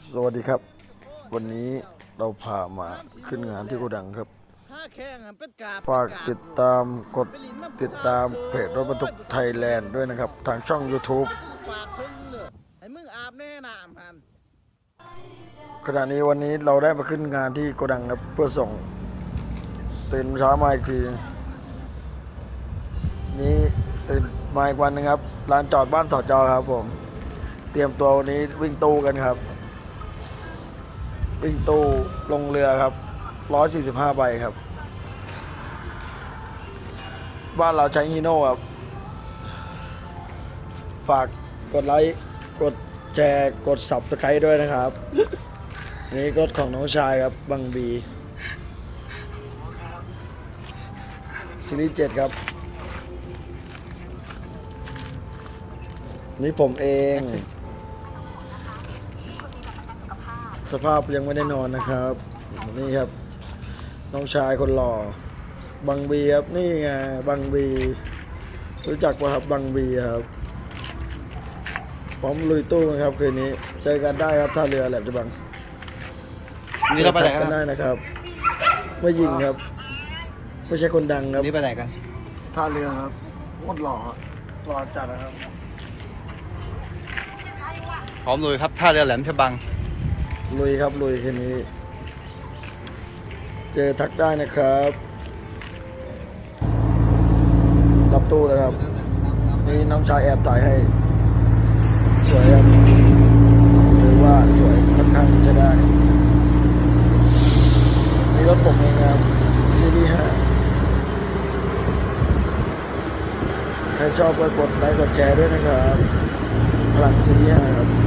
สวัสดีครับ วันนี้เราพามาขึ้นงานที่โกดังครับห้าแข้งอะเป็นกาบฝากเป็นติบดตามกดติดตามเพจรถบรรทุกไทยแลนด์ด้วยนะครับ ทางช่อง YouTube ฝากถึงเด้อให้มึงอาบแน่น้ำหันขณะนี้วันนี้เราได้มาขึ้นงานที่โกดังครับเพื่อส่งตื่นเช้ามาอีกที นี้ตื่นมาอีกวันหนึงครับลานจอดบ้านสอจอครับผม เตรียมตัววันนี้วิ่งตู้กันครับ วิ่งตู้ลงเรือครับ 145 ใบครับ บ้านเราใช้ฮีโน่ครับ ฝากกดไลค์ กดแชร์กด subscribe ด้วยนะครับนนี้รถของน้องชายครับบังบีซีรีส์7ครับ นี่ผมเอง สภาพยังไม่ได้นอนนะครับ นี่ครับ น้องชายคนหล่อบังบีครับนี่ไงบังบี รู้จักป่ะครับบังบีครับพร้อมลุยตู้กันครับคืนนี้ เจอกันได้ครับท่าเรือแหลมจะบังนี่เราไปไหนทักันได้นะครับ ไม่ยิงครับ ไม่ใช่คนดังครับนี่ไปไหนกัน ท่าเรือครับโคตรหล่อหล่อจัดนะครับ พร้อมลุยครับท่าเรือแหลมฉบัง ลุยครับลุยคืนนี้ เจอทักได้นะครับ รับตู้เลยครับนี่น้องชายแอบถ่ายให้ สวยครับถือว่าสวยค่อนข้างจะได้นี่รถผมเองนะครับซีรีห้าใครชอบก็กดไลค์กดแชร์ด้วยนะครับพลังซีรีห้าครับ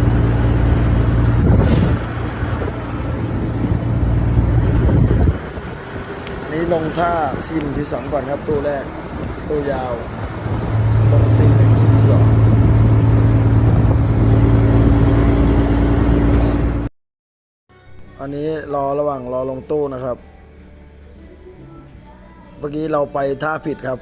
นี้ลงท่าซีนที่สองก่อนครับตัวแรกตัวยาวลงซีหนึ่งซีสองอันนี้รอระหว่างรอลงตู้นะครับ เมื่อกี้เราไปท่าผิดครับ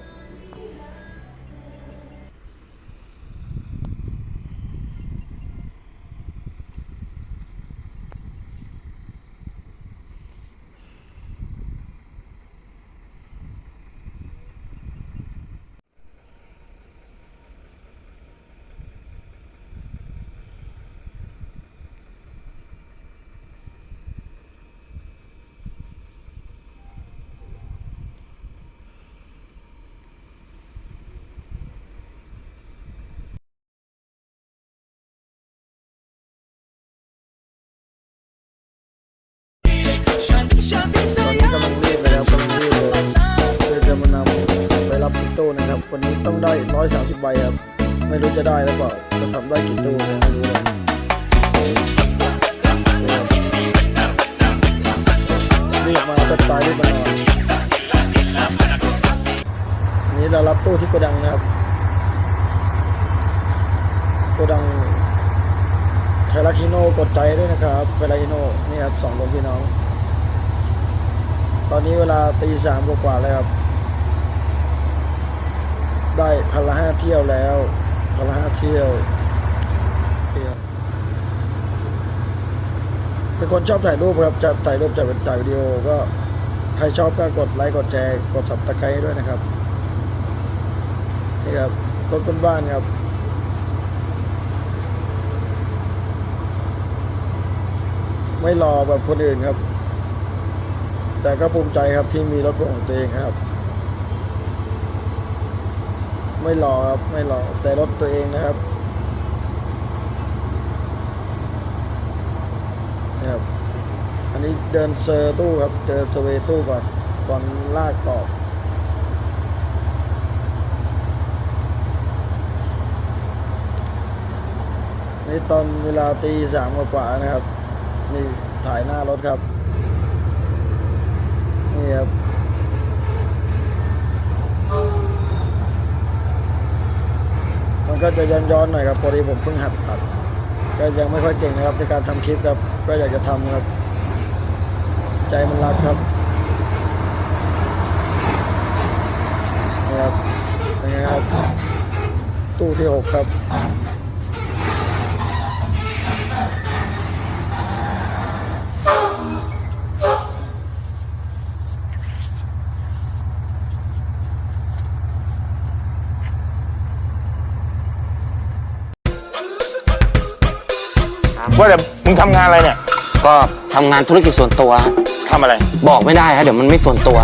ตู้นะครับ วันนี้ต้องได้ 130ใบครับ ไม่รู้จะได้หรือเปล่า จะทำได้กี่ตู้นี่ยไม่รู้เลยรีบมาจะตายรีบมานอนนี้เรารับตู้ที่โกดังนะครับ โกดังไทรักฮิโนกดใจด้วยนะครับไทรักฮิโนนี่ครับสองคนพี่น้อง ตอนนี้เวลาตีสามกว่าแล้วครับ ได้คันละห้าเที่ยวแล้วคันละห้าเที่ยวเป็นคนชอบถ่ายรูปครับจะถ่ายรูปจะเป็นถ่ายวิดีโอก็ใครชอบก็กดไลค์กดแชร์กดสับตะไคร้ด้วยนะครับนี่ครับรถบนบ้านครับไม่รอแบบคนอื่นครับ แต่ก็ภูมิใจครับที่มีรถของตัวเองครับ ไม่รอครับไม่รอแต่รถตัวเองนะครับนี่ครับอันนี้เดินเซอร์ตู้ครับเจอเซอร์เวตู้ก่อนก่อนลากออกนี่ตอนเวลาตีสามกว่าๆนะครับ นี่ถ่ายหน้ารถครับ นี่ครับ มัน ก็จะย้อนๆหน่อยครับพอดีผมเพิ่งหัดตัดก็ยังไม่ค่อยเก่งนะครับในการทำคลิปครับ ก็อยากจะทำครับ ใจมันรักครับนะครับนไงครับตู้ที่หกครับ ว่าแต่มึงทำงานอะไรเนี่ย ก็ทำงานธุรกิจส่วนตัวฮะทำอะไร บอกไม่ได้ฮะเดี๋ยวมันไม่ส่วนตัว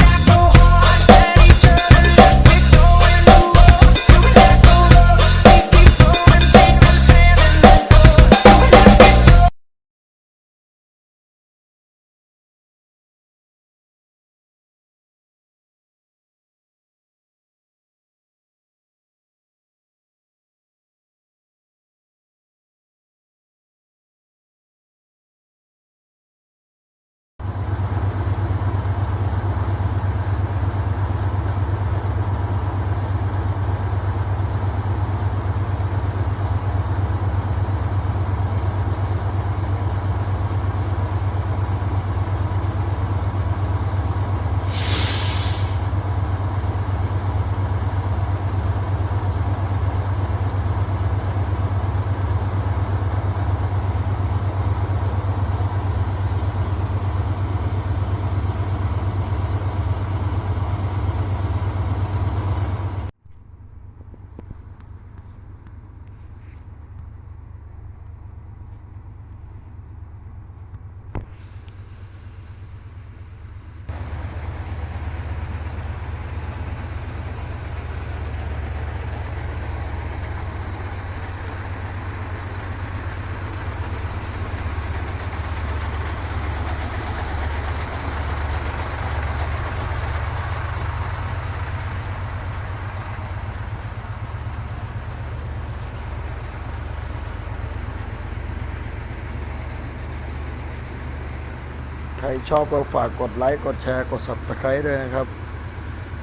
ใครชอบก็ฝากกดไลค์ กดแชร์ กด subscribe ด้วยนะครับ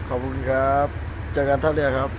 ขอบคุณครับ เจอกันท่าเรือครับ